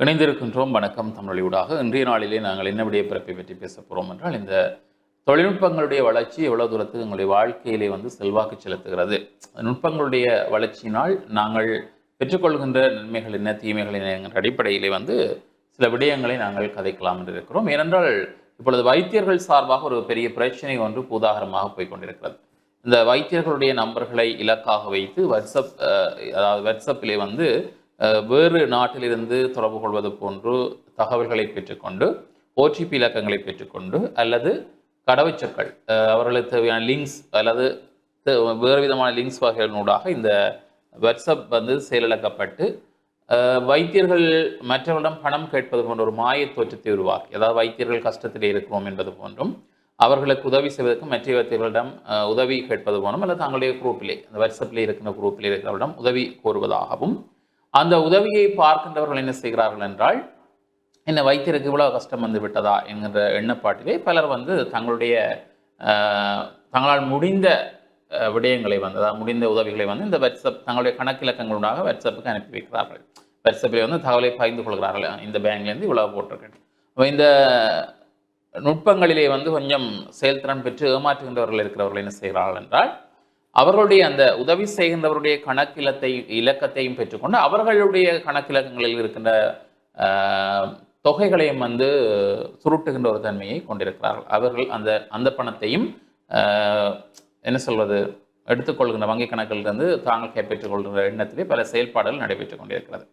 இணைந்திருக்கின்றோம். வணக்கம் தமிழொலியூடாக இன்றைய நாளிலே நாங்கள் என்ன விடைய பிறப்பை பற்றி பேச போகிறோம் என்றால் இந்த தொழில்நுட்பங்களுடைய வளர்ச்சி எவ்வளோ தூரத்துக்கு எங்களுடைய வாழ்க்கையிலே வந்து செல்வாக்கு செலுத்துகிறது. நுட்பங்களுடைய வளர்ச்சியினால் நாங்கள் பெற்றுக்கொள்கின்ற நன்மைகள் என்ன தீமைகள் என்ன என்கிற அடிப்படையிலே வந்து சில விடயங்களை நாங்கள் கதைக்கலாம் என்று இருக்கிறோம். ஏனென்றால் இப்பொழுது வைத்தியர்கள் சார்பாக ஒரு பெரிய பிரச்சனை ஒன்று பூதாகரமாக போய் கொண்டிருக்கிறது. இந்த வைத்தியர்களுடைய நம்பர்களை இலக்காக வைத்து வாட்ஸ்அப் அதாவது வாட்ஸ்அப்பிலே வந்து வேறு நாட்டிலிருந்து தொடர்பு கொள்வது போன்று தகவல்களை பெற்றுக்கொண்டு ஓடிபி இலக்கங்களை பெற்றுக்கொண்டு அல்லது கடவுச்சொற்கள் அவர்களுக்கு தேவையான லிங்க்ஸ் அல்லது தே- வேறு விதமான லிங்க்ஸ் வகைகளினூடாக இந்த வாட்ஸ்அப் வந்து செயலிழக்கப்பட்டு வைத்தியர்கள் மற்றவரிடம் பணம் கேட்பது போன்ற ஒரு மாய தோற்றத்தை உருவாக்கி அதாவது வைத்தியர்கள் கஷ்டத்திலே இருக்கிறோம் என்பது போன்றும் அவர்களுக்கு உதவி செய்வதற்கு மற்ற வைத்தியர்களிடம் உதவி கேட்பது போன்றும் அல்லது தங்களுடைய குரூப்பிலே அந்த வாட்ஸ்அப்பில் இருக்கிற குரூப்பில் இருக்கிறவரிடம் உதவி கோருவதாகவும் அந்த உதவியை பார்க்கின்றவர்கள் என்ன செய்கிறார்கள் என்றால் என்ன வைத்தியருக்கு இவ்வளோ கஷ்டம் வந்து விட்டதா? என்கின்ற எண்ணப்பாட்டிலே பலர் வந்து தங்களுடைய தங்களால் முடிந்த விடயங்களை வந்து அதாவது முடிந்த உதவிகளை வந்து இந்த வாட்ஸ்அப் தங்களுடைய கணக்கிலக்கங்களுடாக வாட்ஸ்அப்புக்கு அனுப்பி வைக்கிறார்கள். வாட்ஸ்அப்பில் வந்து தகவலை பகிர்ந்து கொள்கிறார்கள். இந்த பேங்க்லேருந்து இவ்வளோ போட்டிருக்கேன். அப்போ இந்த நுட்பங்களிலே வந்து கொஞ்சம் செயல்திறன் பெற்று ஏமாற்றுகின்றவர்கள் இருக்கிறவர்கள் என்ன செய்கிறார்கள் என்றால் அவர்களுடைய அந்த உதவி செய்கின்றவருடைய கணக்கிலத்தை இலக்கத்தையும் பெற்றுக்கொண்டு அவர்களுடைய கணக்கிலக்கங்களில் இருக்கின்ற தொகைகளையும் வந்து சுருட்டுகின்ற ஒரு தன்மையை கொண்டிருக்கிறார்கள். அவர்கள் அந்த அந்த பணத்தையும் என்ன சொல்வது எடுத்துக்கொள்கின்ற வங்கி கணக்கிலிருந்து தாங்கள் கைப்பற்றிக் கொள்கின்ற எண்ணத்திலே பல செயல்பாடுகள் நடைபெற்றுக் கொண்டிருக்கிறது.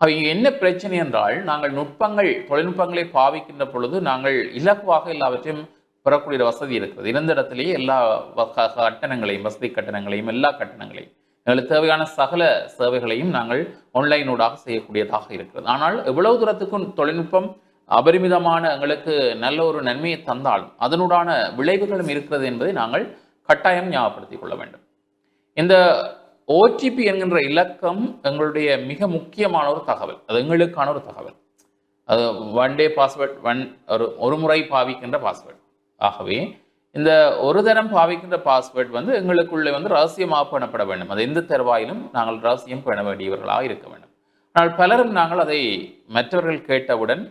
அவை என்ன பிரச்சனை என்றால் நாங்கள் நுட்பங்கள் தொழில்நுட்பங்களை பாவிக்கின்ற பொழுது நாங்கள் இலகுவாக எல்லாவற்றையும் பெறக்கூடிய வசதி இருக்கிறது இருந்த இடத்துலேயே எல்லா கட்டணங்களையும் வசதி கட்டணங்களையும் எல்லா கட்டணங்களையும் எங்களுக்கு தேவையான சகல சேவைகளையும் நாங்கள் ஆன்லைனூடாக செய்யக்கூடியதாக இருக்கிறது. ஆனால் எவ்வளவு தூரத்துக்கும் தொழில்நுட்பம் அபரிமிதமான எங்களுக்கு நல்ல ஒரு நன்மையை தந்தாலும் அதனுடான விளைவுகளும் இருக்கிறது என்பதை நாங்கள் கட்டாயம் ஞாபகப்படுத்திக் கொள்ள வேண்டும். இந்த ஓடிபி என்கின்ற இலக்கம் எங்களுடைய மிக முக்கியமான ஒரு தகவல். அது எங்களுக்கான ஒரு தகவல். அது ஒன் டே பாஸ்வேர்ட் ஒன் ஒரு ஒரு முறை பாவிக்கின்ற பாஸ்வேர்ட் ஆகவே இந்த ஒரு தரம் பாவிக்கின்ற பாஸ்வேர்ட் வந்து எங்களுக்குள்ளே வந்து ரகசியமாக பண்ணப்பட வேண்டும். அது எந்த தருவாயிலும் நாங்கள் ரகசியம் பண்ண வேண்டியவர்களாக இருக்க வேண்டும். ஆனால் பலரும் நாங்கள் அதை மற்றவர்கள் கேட்டவுடன்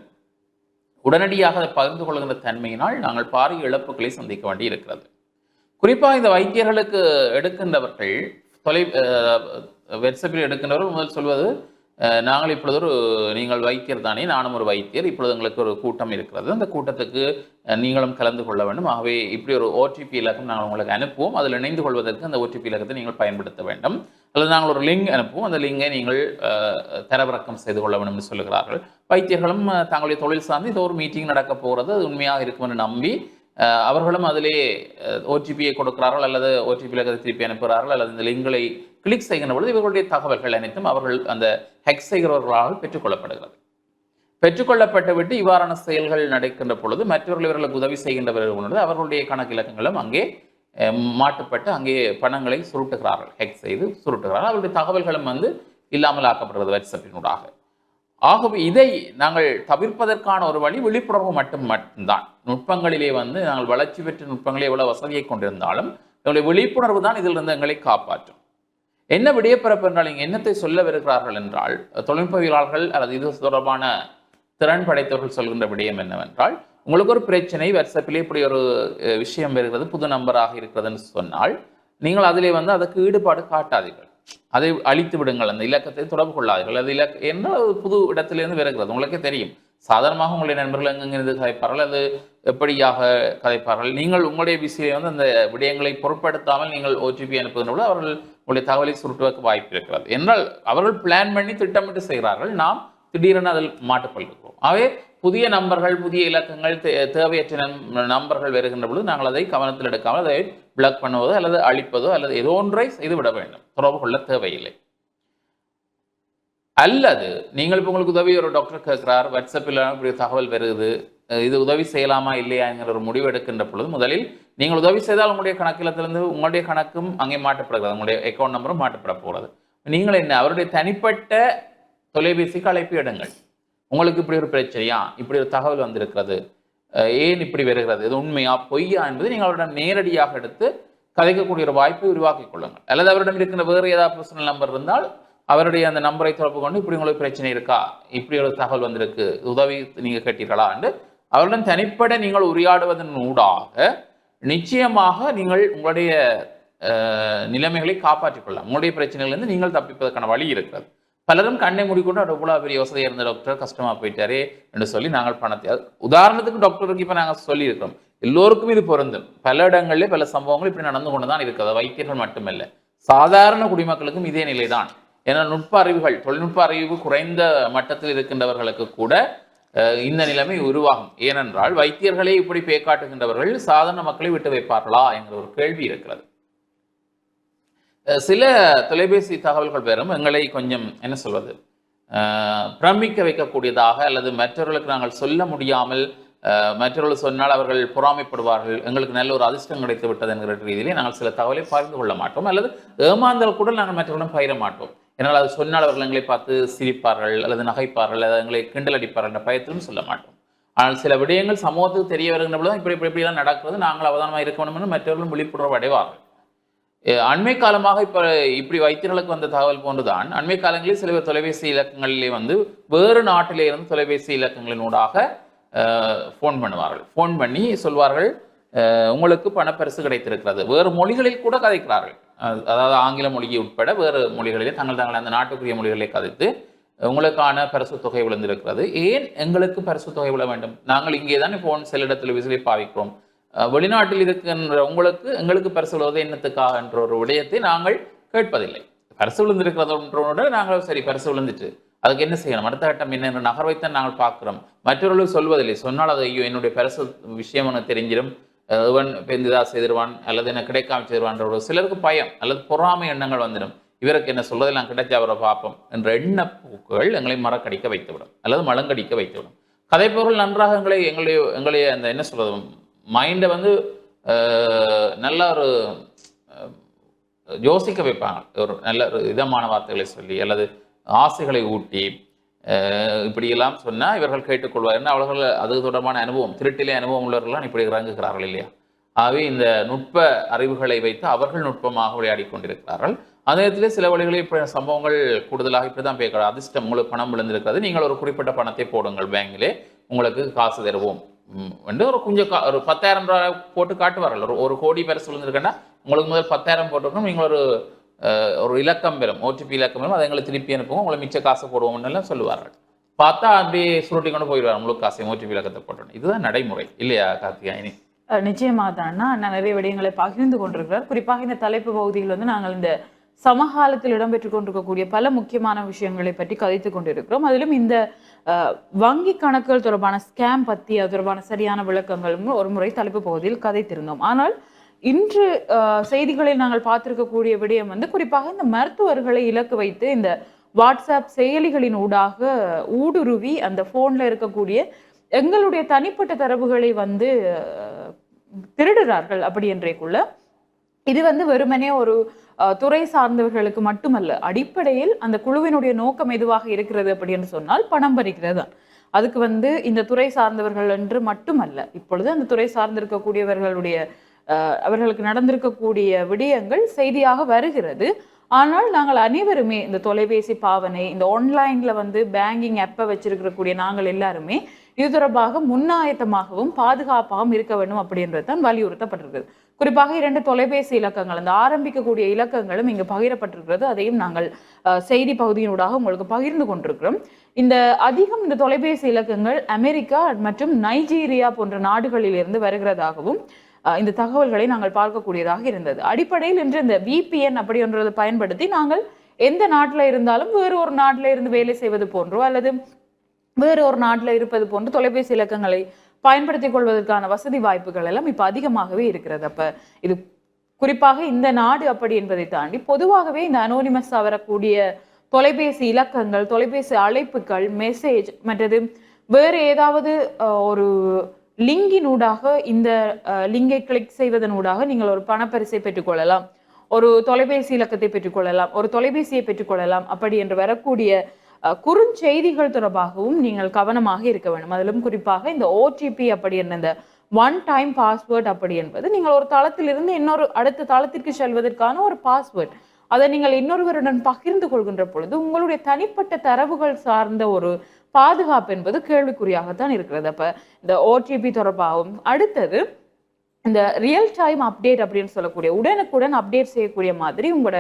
உடனடியாக அதை பகிர்ந்து கொள்கின்ற தன்மையினால் நாங்கள் பாரிய இழப்புகளை சந்திக்க வேண்டி இருக்கிறது. குறிப்பாக இந்த வைத்தியர்களுக்கு எடுக்கின்றவர்கள் தொலை வெட்சப்பில் எடுக்கின்றவர்கள் முதல் சொல்வது நாங்கள் இப்பொழுது ஒரு நீங்கள் வைத்தியர் தானே நானும் ஒரு வைத்தியர் இப்பொழுது எங்களுக்கு ஒரு கூட்டம் இருக்கிறது. அந்த கூட்டத்துக்கு நீங்களும் கலந்து கொள்ள வேண்டும். ஆகவே இப்படி ஒரு ஓடிபி இலக்கம் நாங்கள் உங்களுக்கு அனுப்புவோம். அதில் இணைந்து கொள்வதற்கு அந்த ஓடிபி இலக்கத்தை நீங்கள் பயன்படுத்த வேண்டும். அல்லது நாங்கள் ஒரு லிங்க் அனுப்புவோம். அந்த லிங்கை நீங்கள் தரவிறக்கம் செய்து கொள்ள வேண்டும் என்று சொல்லுகிறார்கள். வைத்தியர்களும் தங்களுடைய தொழில் சார்ந்து இது ஒரு மீட்டிங் நடக்க போகிறது. அது உண்மையாக இருக்கும் என்று நம்பி அவர்களும் அதிலே ஓடிபியை கொடுக்கிறார்கள் அல்லது ஓடிபி இலக்கத்தை திருப்பி அனுப்புகிறார்கள் அல்லது இந்த லிங்களை கிளிக் செய்கின்ற பொழுது இவர்களுடைய தகவல்கள் அனைத்தும் அவர்கள் அந்த ஹெக் செய்கிறவர்களால் பெற்றுக்கொள்ளப்படுகிறது. பெற்றுக்கொள்ளப்பட்டு விட்டு இவ்வாறான செயல்கள் நடக்கின்ற பொழுது மற்றவர்கள் இவர்களுக்கு உதவி செய்கின்றவர்கள் பொழுது அவர்களுடைய கணக்கு இலக்கங்களும் அங்கே மாட்டுப்பட்டு அங்கே பணங்களை சுருட்டுகிறார்கள். ஹெக் செய்து சுருட்டுகிறார்கள். அவருடைய தகவல்களும் வந்து இல்லாமல் ஆக்கப்படுகிறது வாட்ஸ்அப்பினூடாக ஆகவே இதை நாங்கள் தவிர்ப்பதற்கான ஒரு வழி விழிப்புணர்வு மட்டும் மட்டும்தான். நுட்பங்களிலே வந்து நாங்கள் வளர்ச்சி பெற்ற நுட்பங்களே எவ்வளோ வசதியை கொண்டிருந்தாலும் எங்களுடைய விழிப்புணர்வு தான் இதிலிருந்து எங்களை காப்பாற்றும். என்ன விடையப்பிறப்பு என்றால் இங்கே என்னத்தை சொல்ல வருகிறார்கள் என்றால் தொழில்நுட்பவியலாளர்கள் அல்லது இது தொடர்பான திறன் படைத்தவர்கள் சொல்கின்ற விடயம் என்னவென்றால் உங்களுக்கு ஒரு பிரச்சனை வாட்ஸ்அப்பிலே இப்படி ஒரு விஷயம் வருகிறது புது நம்பராக இருக்கிறதுன்னு சொன்னால் நீங்கள் அதிலே வந்து அதற்கு ஈடுபாடு காட்டாதீர்கள். அதை அழித்து விடுங்கள் அந்த இலக்கத்தை தொடர்பு கொள்ளாதீர்கள். அது இலக்க என்ன ஒரு புது இடத்திலிருந்து வருகிறது உங்களுக்கே தெரியும். சாதாரணமாக உங்களுடைய நண்பர்கள் எங்கெங்கிருந்து கதைப்பார்கள் அது எப்படியாக கதைப்பார்கள். நீங்கள் உங்களுடைய பிசியை வந்து அந்த விடயங்களை பொருட்படுத்தாமல் நீங்கள் ஓடிபி அனுப்புகின்ற அவர்கள் உங்களுடைய தகவலை சுருட்டுவதற்கு வாய்ப்பு இருக்கிறது. என்றால் அவர்கள் பிளான் பண்ணி திட்டமிட்டு செய்கிறார்கள். நாம் திடீரென அதில் மாட்டுக்கொள்கிறோம் ஆகவே புதிய நம்பர்கள் புதிய இலக்கங்கள் தே- தேவையற்ற நம்- நம்பர்கள் வருகின்ற பொழுது நாங்கள் அதை கவனத்தில் எடுக்காமல் அதை பிளாக் பண்ணுவதோ அல்லது அழிப்பதோ அல்லது ஏதோ ஒன்றை செய்துவிட வேண்டும். தொடர்பு கொள்ள தேவையில்லை. அல்லது நீங்கள் இப்போ உங்களுக்கு உதவி ஒரு டாக்டர் கேட்கிறார் வாட்ஸ்அப்பில் இப்படி தகவல் வருது இது உதவி செய்யலாமா இல்லையாங்கிற ஒரு முடிவு எடுக்கின்ற பொழுது முதலில் நீங்கள் உதவி செய்தால் உங்களுடைய கணக்கிலத்திலிருந்து உங்களுடைய கணக்கும் அங்கே மாற்றப்படுகிறது. உங்களுடைய அக்கௌண்ட் நம்பரும் மாற்றப்பட போகிறது. நீங்கள் என்ன? அவருடைய தனிப்பட்ட தொலைபேசிக்கு அழைப்பு எடுங்கள் உங்களுக்கு இப்படி ஒரு பிரச்சனையா? இப்படி ஒரு தகவல் வந்திருக்கிறது. ஏன் இப்படி வருகிறது? இது உண்மையா? பொய்யா? என்பதை நீங்கள் அவருடன் நேரடியாக எடுத்து கதைக்கக்கூடிய ஒரு வாய்ப்பை உருவாக்கிக் கொள்ளுங்கள். அல்லது அவரிடம் இருக்கிற வேறு ஏதாவது பர்சனல் நம்பர் இருந்தால் அவருடைய அந்த நம்பரை தொடர்பு கொண்டு இப்படி உங்களுக்கு பிரச்சனை இருக்கா? இப்படி ஒரு தகவல் வந்திருக்கு. உதவி நீங்கள் கேட்டீர்களா? என்று அவருடன் தனிப்பட நீங்கள் உரையாடுவதன் ஊடாக நிச்சயமாக நீங்கள் உங்களுடைய நிலைமைகளை காப்பாற்றிக் கொள்ளலாம் உங்களுடைய பிரச்சனைகள்லேருந்து நீங்கள் தப்பிப்பதற்கான வழி இருக்கிறது. பலரும் கண்ணை மூடிக்கொண்டு அவர் இவ்வளோ பெரிய வசதியாக இருந்த டாக்டர் கஷ்டமாக போயிட்டாரே என்று சொல்லி நாங்கள் பணத்தை உதாரணத்துக்கு டாக்டருக்கு இப்போ நாங்கள் சொல்லியிருக்கிறோம். எல்லோருக்கும் இது பொருந்தும். பல இடங்களில் பல சம்பவங்கள் இப்படி நடந்து கொண்டு தான் இருக்கிறது. வைத்தியர்கள் மட்டுமல்ல. சாதாரண குடிமக்களுக்கும் இதே நிலைதான். ஏன்னா நுட்ப அறிவுகள் தொழில்நுட்ப அறிவு குறைந்த மட்டத்தில் இருக்கின்றவர்களுக்கு கூட இந்த நிலைமை உருவாகும். ஏனென்றால் வைத்தியர்களே இப்படி பேக்காட்டுகின்றவர்கள் சாதாரண மக்களை விட்டு வைப்பார்களா என்கிற ஒரு கேள்வி இருக்கிறது. சில தொலைபேசி தகவல்கள் பெறும் எங்களை கொஞ்சம் என்ன சொல்வது பிரமிக்க வைக்கக்கூடியதாக அல்லது மற்றவர்களுக்கு நாங்கள் சொல்ல முடியாமல் மற்றவர்கள் சொன்னால் அவர்கள் பொறாமைப்படுவார்கள் எங்களுக்கு நல்ல ஒரு அதிர்ஷ்டம் கிடைத்து விட்டது என்கிற ரீதியிலே நாங்கள் சில தகவலை பகிர்ந்து கொள்ள மாட்டோம். அல்லது ஏமாந்தால் கூட நாங்கள் மற்றவர்களிடம் பகிர மாட்டோம். என்னால் அது சொன்னால் அவர்கள் எங்களை பார்த்து சிரிப்பார்கள் அல்லது நகைப்பார்கள் அல்லது எங்களை கிண்டல் அடிப்பார்கள் என்ற பயத்திலும் சொல்ல மாட்டோம். ஆனால் சில விடயங்கள் சமூகத்துக்கு தெரிய வருகின்ற பொழுது இப்படி இப்படி இப்படிலாம் நடக்கிறது. நாங்கள் அவதானமாக இருக்க வேண்டும் என்று மற்றவர்களும் விழிப்புணர்வு அடைவார்கள். அண்மை காலமாக இப்போ இப்படி வைத்தியர்களுக்கு வந்த தகவல் போன்றுதான் அண்மை காலங்களில் சில தொலைபேசி இலக்கங்களிலே வந்து வேறு நாட்டிலே இருந்து தொலைபேசி இலக்கங்களினூடாக ஃபோன் பண்ணுவார்கள். ஃபோன் பண்ணி சொல்வார்கள் உங்களுக்கு பணப்பரிசு கிடைத்திருக்கிறது. வேறு மொழிகளில் கூட கதைக்கிறார்கள். அதாவது ஆங்கில மொழியை உட்பட வேறு மொழிகளிலே தங்கள் தங்கள் அந்த நாட்டுக்குரிய மொழிகளை கதைத்து உங்களுக்கான பரிசு தொகை விழுந்திருக்கிறது. ஏன் எங்களுக்கு பரிசு தொகை விழ வேண்டும்? நாங்கள் இங்கே தானே ஃபோன் செல்லிடத்தில் விசிலை பாவிக்கிறோம். வெளிநாட்டில் இருக்கின்ற உங்களுக்கு எங்களுக்கு பரிசு விழுவது என்னத்துக்காக என்ற ஒரு விடயத்தை நாங்கள் கேட்பதில்லை. பரிசு விழுந்திருக்கிறதோட நாங்கள் சரி பரிசு விழுந்துட்டு அதுக்கு என்ன செய்யணும்? அடுத்த கட்டம் என்ன நகர்வைத்தான் நாங்கள் பார்க்குறோம். மற்றவர்கள் சொல்வதில்லை. சொன்னால் அது ஐயோ என்னுடைய பரிசு விஷயம் எனக்கு தெரிஞ்சிடும். இவன் பெருந்ததா செய்திருவான் அல்லது என்ன கிடைக்காம செய்திருவான்ற ஒரு சிலருக்கு பயம் அல்லது பொறாமை எண்ணங்கள் வந்துடும். இவருக்கு என்ன சொல்றது நான் கிடைச்ச அவரை பார்ப்போம் என்ற எண்ணப்போக்குகள் எங்களை மரக்கடிக்க வைத்துவிடும் அல்லது மலங்கடிக்க வைத்துவிடும். கதைப்பொருள் நன்றாக எங்களை எங்களுடைய எங்களுடைய அந்த என்ன சொல்றது மைண்டை வந்து நல்ல ஒரு யோசிக்க வைப்பாங்க. ஒரு நல்ல ஒரு இதமான வார்த்தைகளை சொல்லி அல்லது ஆசைகளை ஊட்டி இப்படியெல்லாம் சொன்னால் இவர்கள் கேட்டுக்கொள்வார். என்ன அவர்கள் அது தொடர்பான அனுபவம் திருட்டிலே அனுபவம் உள்ளவர்கள்லாம் இப்படி இறங்குகிறார்கள் இல்லையா? ஆகவே இந்த நுட்ப அறிவுகளை வைத்து அவர்கள் நுட்பமாக விளையாடி கொண்டிருக்கிறார்கள். அதே நேரத்தில் சில வழிகளில் இப்படி சம்பவங்கள் கூடுதலாக இப்படி தான் பேக்கிறார் அதிர்ஷ்டம் உங்களுக்கு பணம் விழுந்திருக்கிறது. நீங்கள் ஒரு குறிப்பிட்ட பணத்தை போடுங்கள் பேங்கிலே. உங்களுக்கு காசு தருவோம். வந்து ஒரு கொஞ்சம் கா- ஒரு பத்தாயிரம் ரூபாய் போட்டு காட்டுவார்கள். ஒரு ஒரு கோடி பேர் சொல்லியிருக்கேன்னா உங்களுக்கு முதல் பத்தாயிரம் போட்டுக்கணும் நீங்கள் ஒரு ஒரு இலக்கம் பெறும். ஓடிபி இலக்கம் பெறும். அதை எங்களை திருப்பி அனுப்புவோம் உங்களை மிச்ச காசை போடுவோம்னு எல்லாம் சொல்லுவார்கள். பார்த்தா அப்படியே சுருட்டி கொண்டு போயிடுவார். உங்களுக்கு காசை ஓடிபி இலக்கத்தை போட்டோம் இதுதான் நடைமுறை. இல்லையா கார்த்திகாயினி நிச்சயமாக தான்னா நான் நிறைய விடயங்களை பகிர்ந்து கொண்டிருக்கிறார். குறிப்பாக இந்த தலைப்பு பகுதியில் வந்து நாங்கள் இந்த சமகாலத்தில் இடம்பெற்று கொண்டிருக்கக்கூடிய பல முக்கியமான விஷயங்களை பற்றி கதைத்துக் கொண்டிருக்கிறோம். அதிலும் இந்த வங்கி கணக்குகள் தொடர்பான ஸ்கேம் பற்றி அது தொடர்பான சரியான விளக்கங்களும் ஒரு முறை தலைப்பு பகுதியில் கதைத்திருந்தோம். ஆனால் இன்று செய்திகளில் நாங்கள் பார்த்திருக்கக்கூடிய விடயம் வந்து குறிப்பாக இந்த மருத்துவர்களை இலக்கு வைத்து இந்த வாட்ஸ்அப் செயலிகளின் ஊடாக ஊடுருவி அந்த ஃபோனில் இருக்கக்கூடிய எங்களுடைய தனிப்பட்ட தரவுகளை வந்து திருடுகிறார்கள் திருடுறார்கள் அப்படி என்றேக்குள்ள. இது வந்து வெறுமனே ஒரு துறை சார்ந்தவர்களுக்கு மட்டுமல்ல அடிப்படையில் அந்த குழுவினுடைய நோக்கம் எதுவாக இருக்கிறது அப்படி என்று சொன்னால் பணம் பறிக்கிறது தான். அதுக்கு வந்து இந்த துறை சார்ந்தவர்கள் என்று மட்டுமல்ல இப்பொழுது அந்த துறை சார்ந்திருக்கக்கூடியவர்களுடைய அவர்களுக்கு நடந்திருக்கக்கூடிய விடயங்கள் செய்தியாக வருகிறது. ஆனால் நாங்கள் அனைவருமே இந்த தொலைபேசி பாவனை இந்த ஆன்லைனில் வந்து பேங்கிங் ஆப்பை வச்சிருக்கக்கூடிய நாங்கள் எல்லாருமே இது தொடர்பாக முன்னாயத்தமாகவும் பாதுகாப்பாகவும் இருக்க வேண்டும் அப்படின்றது தான் வலியுறுத்தப்பட்டிருக்கிறது. குறிப்பாக இரண்டு தொலைபேசி இலக்கங்கள் அந்த ஆரம்பிக்கக்கூடிய இலக்கங்களும் இங்கு பகிரப்பட்டிருக்கிறது. அதையும் நாங்கள் செய்தி பகுதியினூடாக உங்களுக்கு பகிர்ந்து கொண்டிருக்கிறோம். இந்த அதிகம் இந்த தொலைபேசி இலக்கங்கள் அமெரிக்கா மற்றும் நைஜீரியா போன்ற நாடுகளில் இருந்து வருகிறதாகவும் இந்த தகவல்களை நாங்கள் பார்க்கக்கூடியதாக இருந்தது. அடிப்படையில் இன்று இந்த விபிஎன் அப்படின்றத பயன்படுத்தி நாங்கள் எந்த நாட்டில் இருந்தாலும் வேறு ஒரு நாட்டில் இருந்து வேலை செய்வது போன்றோ அல்லது வேறு ஒரு நாட்டில் இருப்பது போன்று தொலைபேசி இலக்கங்களை பயன்படுத்திக் கொள்வதற்கான வசதி வாய்ப்புகள் எல்லாம் இப்போ அதிகமாகவே இருக்கிறது. அப்போ இது குறிப்பாக இந்த நாடு அப்படி என்பதை தாண்டி பொதுவாகவே இந்த அனோனிமஸாக வரக்கூடிய தொலைபேசி இலக்கங்கள் தொலைபேசி அழைப்புகள் மெசேஜ் மற்றது வேறு ஏதாவது ஒரு லிங்கினூடாக இந்த லிங்கை கிளிக் செய்வதனூடாக நீங்கள் ஒரு பணப்பரிசை பெற்றுக்கொள்ளலாம் ஒரு தொலைபேசி இலக்கத்தை பெற்றுக்கொள்ளலாம் ஒரு தொலைபேசியை பெற்றுக்கொள்ளலாம் அப்படி என்று வரக்கூடிய குறுஞ்செய்திகள் தொடர்பாகவும் நீங்கள் கவனமாக இருக்க வேண்டும். அதிலும் குறிப்பாக இந்த ஓடிபி அப்படி என்ற இந்த ஒன் டைம் பாஸ்வேர்ட் அப்படி என்பது நீங்கள் ஒரு தளத்திலிருந்து இன்னொரு அடுத்த தளத்திற்கு செல்வதற்கான ஒரு பாஸ்வேர்ட் அதை நீங்கள் இன்னொருவருடன் பகிர்ந்து கொள்கின்ற பொழுது உங்களுடைய தனிப்பட்ட தரவுகள் சார்ந்த ஒரு பாதுகாப்பு என்பது கேள்விக்குறியாகத்தான் இருக்கிறது. அப்ப இந்த ஓடிபி தொடர்பாகவும் அடுத்தது இந்த ரியல் டைம் அப்டேட் அப்படின்னு சொல்லக்கூடிய உடனுக்குடன் அப்டேட் செய்யக்கூடிய மாதிரி உங்களோட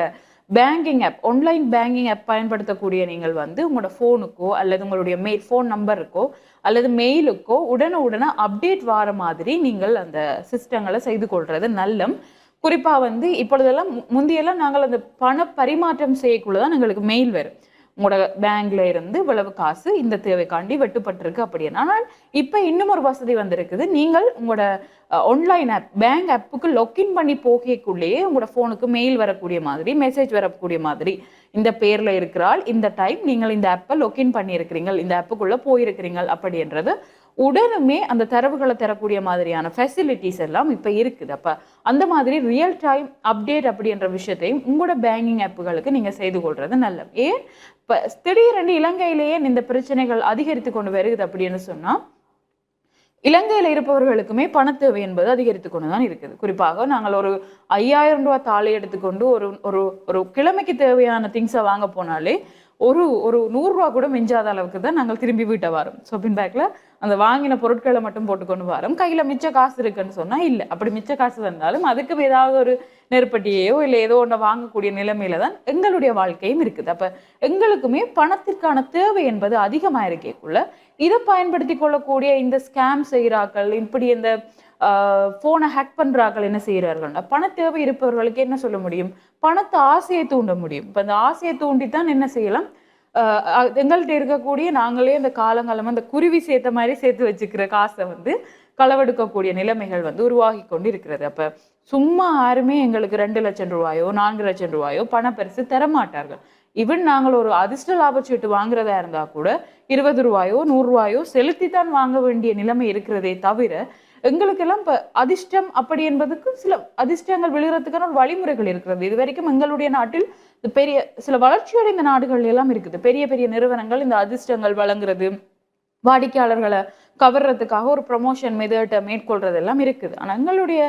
banking app online banking app பயன்படுத்தக்கூடிய நீங்கள் வந்து உங்களோட ஃபோனுக்கோ அல்லது உங்களுடைய மெயில் ஃபோன் நம்பருக்கோ அல்லது மெயிலுக்கோ உடனே உடனே அப்டேட் வார மாதிரி நீங்கள் அந்த சிஸ்டங்களை செய்து கொள்றது நல்லம். குறிப்பாக வந்து இப்பொழுதெல்லாம் முந்தையெல்லாம் நாங்கள் அந்த பண பரிமாற்றம் செய்யக்குள்ள தான் எங்களுக்கு மெயில் வரும். உங்களோட பேங்க்ல இருந்து இவ்வளவு காசு இந்த தேவைக்காண்டி வெட்டுப்பட்டிருக்கு அப்படின்னு. ஆனால் இப்போ இன்னும் ஒரு வசதி வந்திருக்குது. நீங்கள் உங்களோட ஆன்லைன் ஆப் பேங்க் ஆப்புக்கு லொக்கின் பண்ணி போகக்குள்ளேயே உங்களோட ஃபோனுக்கு மெயில் வரக்கூடிய மாதிரி மெசேஜ் வரக்கூடிய மாதிரி இந்த பேர்ல இருக்கிறால் இந்த டைம் நீங்கள் இந்த ஆப்பை லொக்கின் பண்ணியிருக்கிறீங்க இந்த ஆப்புக்குள்ள போயிருக்கிறீங்க அப்படின்றது உடனுமே அந்த தரவுகளை தரக்கூடிய மாதிரியான ஃபெசிலிட்டிஸ் எல்லாம் இப்போ இருக்குது. அப்போ அந்த மாதிரி ரியல் டைம் அப்டேட் அப்படின்ற விஷயத்தையும் உங்களோட பேங்கிங் ஆப்புகளுக்கு நீங்கள் செய்து கொள்வது நல்லது. ஏன்? இப்போ திடீரென்று இலங்கையிலேயே இந்த பிரச்சனைகள் அதிகரித்து கொண்டு வருகுது அப்படின்னு சொன்னால் இலங்கையில் இருப்பவர்களுக்குமே பணத்தேவை என்பது அதிகரித்து கொண்டு தான் இருக்குது. குறிப்பாக நாங்கள் ஒரு ஐயாயிரம் ரூபா தாளை எடுத்துக்கொண்டு ஒரு ஒரு ஒரு கிழமைக்கு தேவையான திங்ஸை வாங்க போனாலே ஒரு ஒரு நூறுரூவா கூட மிஞ்சாத அளவுக்கு தான் நாங்கள் திரும்பி வீட்டை வரோம். ஷாப்பிங் பேக்கில் அந்த வாங்கின பொருட்களை மட்டும் போட்டுக்கொண்டு வரோம். கையில் மிச்ச காசு இருக்குன்னு சொன்னால் இல்லை. அப்படி மிச்ச காசு வந்தாலும் அதுக்கு ஏதாவது ஒரு நெருப்பட்டியையோ இல்லை ஏதோ ஒன்று வாங்கக்கூடிய நிலைமையில தான் எங்களுடைய வாழ்க்கையும் இருக்குது. அப்போ எங்களுக்குமே பணத்திற்கான தேவை என்பது அதிகமாக இருக்கேக்குள்ள இதை பயன்படுத்தி கொள்ளக்கூடிய இந்த ஸ்கேம் செய்கிறார்கள் இப்படி இந்த ஃபோனை ஹேக் பண்றார்கள் என்ன செய்கிறார்கள்? பண தேவை இருப்பவர்களுக்கு என்ன சொல்ல முடியும்? பணத்தை ஆசையை தூண்ட முடியும். இப்போ அந்த ஆசையை தூண்டித்தான் என்ன செய்யலாம்? எங்கள்கிட்ட இருக்கக்கூடிய நாங்களே இந்த காலங்காலமாக அந்த குருவி சேர்த்த மாதிரி சேர்த்து வச்சுக்கிற காசை வந்து களவெடுக்கக்கூடிய நிலைமைகள் வந்து உருவாகி கொண்டு இருக்கிறது அப்போ சும்மா யாருமே எங்களுக்கு ரெண்டு லட்சம் ரூபாயோ நான்கு லட்சம் ரூபாயோ பண பரிசு தரமாட்டார்கள். ஈவன் நாங்கள் ஒரு அதிர்ஷ்ட லாபச்சீட்டு வாங்குறதா இருந்தால் கூட இருபது ரூபாயோ நூறு ரூபாயோ செலுத்தித்தான் வாங்க வேண்டிய நிலைமை இருக்கிறதே தவிர எங்களுக்கெல்லாம் இப்போ அதிர்ஷ்டம் அப்படி என்பதுக்கு சில அதிர்ஷ்டங்கள் விழுகிறதுக்கான ஒரு வழிமுறைகள் இருக்கிறது. இது வரைக்கும் எங்களுடைய நாட்டில் இந்த பெரிய சில வளர்ச்சியடைந்த நாடுகள் எல்லாம் இருக்குது. பெரிய பெரிய நிறுவனங்கள் இந்த அதிர்ஷ்டங்கள் வழங்குறது வாடிக்கையாளர்களை கவர்றதுக்காக ஒரு ப்ரொமோஷன் மெதட்டை மேற்கொள்றது எல்லாம் இருக்குது. ஆனால் எங்களுடைய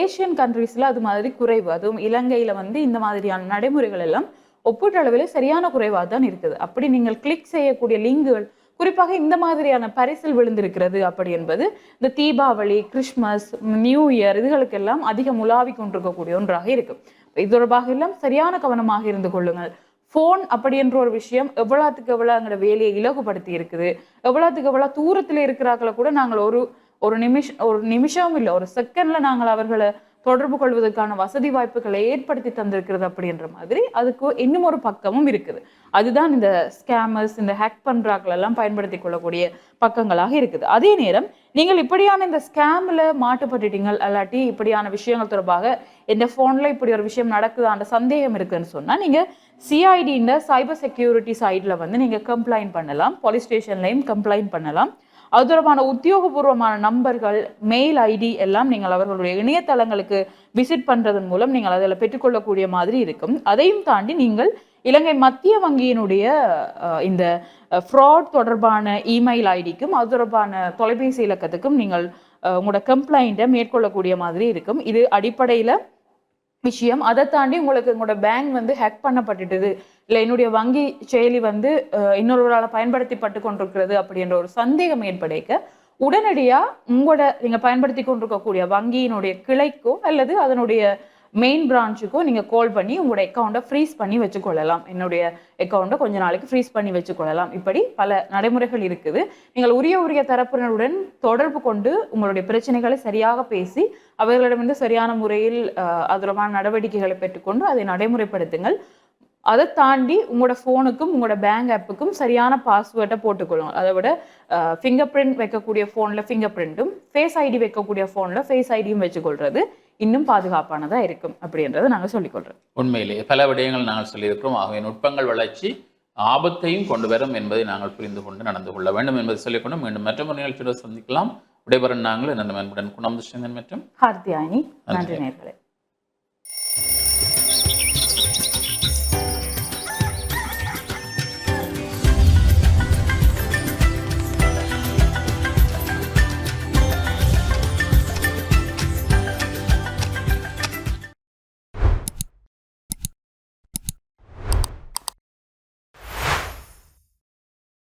ஏஷியன் கண்ட்ரீஸில் அது மாதிரி குறைவு. அதுவும் இலங்கையில வந்து இந்த மாதிரியான நடைமுறைகள் எல்லாம் ஒப்பீட்டளவில் சரியான குறைவாக தான் இருக்குது. அப்படி நீங்கள் கிளிக் செய்யக்கூடிய லிங்குகள் குறிப்பாக இந்த மாதிரியான பரிசில் விழுந்திருக்கிறது அப்படி என்பது இந்த தீபாவளி கிறிஸ்மஸ் நியூ இயர் இதுகளுக்கெல்லாம் அதிகம் உலாவி கொண்டிருக்கக்கூடிய ஒன்றாக இருக்கும். இது தொடர்பாக எல்லாம் சரியான கவனமாக இருந்து கொள்ளுங்கள். ஃபோன் அப்படி என்ற ஒரு விஷயம் எவ்வளோத்துக்கு எவ்வளோ எங்களோட வேலையை இலகுபடுத்தி இருக்குது. எவ்வளோத்துக்கு எவ்வளோ தூரத்தில் இருக்கிறாக்களை கூட நாங்கள் ஒரு ஒரு நிமிஷம் ஒரு நிமிஷம் இல்லை ஒரு செகண்ட்ல நாங்கள் அவர்களை தொடர்பு கொள்வதற்கான வசதி வாய்ப்புகளை ஏற்படுத்தி தந்திருக்கிறது அப்படின்ற மாதிரி அதுக்கு இன்னும் ஒரு பக்கமும் இருக்குது. அதுதான் இந்த ஸ்கேமர்ஸ் இந்த ஹேக் பண்றாக்கள் எல்லாம் பயன்படுத்தி கொள்ளக்கூடிய பக்கங்களாக இருக்குது. அதே நேரம் நீங்கள் இப்படியான இந்த ஸ்கேமில் மாட்டுப்பட்டுட்டீங்க அல்லாட்டி இப்படியான விஷயங்கள் தொடர்பாக இந்த ஃபோனில் இப்படி ஒரு விஷயம் நடக்குதான்ற சந்தேகம் இருக்குன்னு சொன்னால் நீங்கள் சிஐடின்ற சைபர் செக்யூரிட்டி சைட்டில் வந்து நீங்கள் கம்ப்ளைண்ட் பண்ணலாம். போலீஸ் ஸ்டேஷன்லையும் கம்ப்ளைண்ட் பண்ணலாம். அது தொடர்பான உத்தியோகபூர்வமான நம்பர்கள் மெயில் ஐடி எல்லாம் நீங்கள் அவர்களுடைய இணையதளங்களுக்கு விசிட் பண்ணுறதன் மூலம் நீங்கள் அதில் பெற்றுக்கொள்ளக்கூடிய மாதிரி இருக்கும். அதையும் தாண்டி நீங்கள் இலங்கை மத்திய வங்கியினுடைய இந்த ஃப்ராட் தொடர்பான இமெயில் ஐடிக்கும் அது தொடர்பான தொலைபேசி இலக்கத்துக்கும் நீங்கள் உங்களோட கம்ப்ளைண்ட்டை மேற்கொள்ளக்கூடிய மாதிரி இருக்கும். இது அடிப்படையில் விஷயம். அதை தாண்டி உங்களுக்கு உங்களோட பேங்க் வந்து ஹேக் பண்ணப்பட்டுட்டுது இல்லை என்னுடைய வங்கி செயலி வந்து இன்னொருவரால் பயன்படுத்தப்பட்டு கொண்டிருக்கிறது அப்படின்ற ஒரு சந்தேகம் ஏற்படைக்க. உடனடியாக உங்களோட நீங்கள் பயன்படுத்தி கொண்டிருக்கக்கூடிய வங்கியினுடைய கிளைக்கோ அல்லது அதனுடைய மெயின் பிரான்ச்சுக்கோ நீங்கள் கால் பண்ணி உங்களோட அக்கௌண்ட்டை ஃப்ரீஸ் பண்ணி வச்சுக்கொள்ளலாம் என்னுடைய அக்கௌண்ட்டை கொஞ்ச நாளைக்கு ஃப்ரீஸ் பண்ணி வச்சுக்கொள்ளலாம் இப்படி பல நடைமுறைகள் இருக்குது. நீங்கள் உரிய உரிய தரப்பினருடன் தொடர்பு கொண்டு உங்களுடைய பிரச்சனைகளை சரியாக பேசி அவர்களிடமிருந்து சரியான முறையில் அஹ், அது தொடர்பான நடவடிக்கைகளை பெற்றுக்கொண்டு அதை நடைமுறைப்படுத்துங்கள். அதை தாண்டி உங்களோட ஃபோனுக்கும் உங்களோட பேங்க் ஆப்புக்கும் சரியான பாஸ்வேர்டை போட்டுக்கொள்ளுங்க. அதை விட ஃபிங்கர் பிரிண்ட் வைக்கக்கூடிய ஃபோனில் ஃபிங்கர் பிரிண்ட்டும் ஃபேஸ் ஐடி வைக்கக்கூடிய ஃபோனில் ஃபேஸ் ஐடியும் வச்சுக்கொள்றது இன்னும் பாதுகாப்பானதாக இருக்கும் அப்படின்றத நாங்கள் சொல்லிக்கொள்றோம். உண்மையிலேயே பல விடயங்கள் நாங்கள் சொல்லியிருக்கிறோம். ஆகவே நுட்பங்கள் வளர்ச்சி ஆபத்தையும் கொண்டு வரும் என்பதை நாங்கள் புரிந்து கொண்டு நடந்து கொள்ள வேண்டும் என்பதை சொல்லிக்கொண்டு மீண்டும் மற்றொரு நிகழ்ச்சியோடு சந்திக்கலாம். விடைபெறும் நாங்கள் நன்றி மற்றும் ஹார்த்தியானி நன்றி. நேர்களே